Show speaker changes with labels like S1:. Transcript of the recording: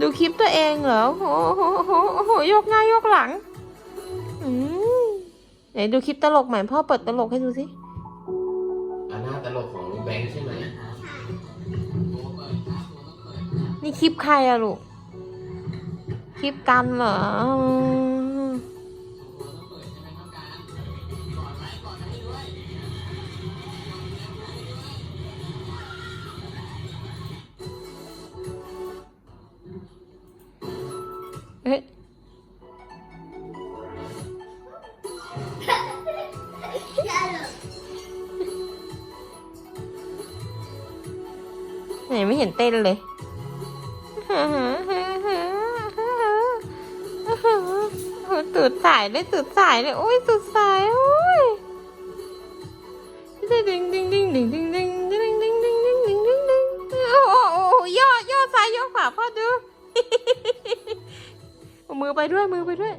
S1: ดูคลิปตัวเองเหรอโอ้โหโหโหยกหน้าโยกหลังอืมไหนดูคลิปตลกใหม่พ่อเปิดตลกให้ดูสิ
S2: อันหน้าตลกของลุงแบงค์ใช่ไหม
S1: นี่คลิปใครอะลูก คลิปกันเหรอ เฮ้ยไหนไม่เห็นเต้นเลยตูดสายเลยตูดสายเลยโอ้ยตูดสายโอ้ยดิ้งดิ้งดิ้งดิ้งดิ้งดิ้งดิ้งดิ้งดิ้งดิ้งดิ้งดิ้งดิ้งโอ้โหย่อย่อซ้ายย่อขวาพ่อดู มือไปด้วยมือไปด้วย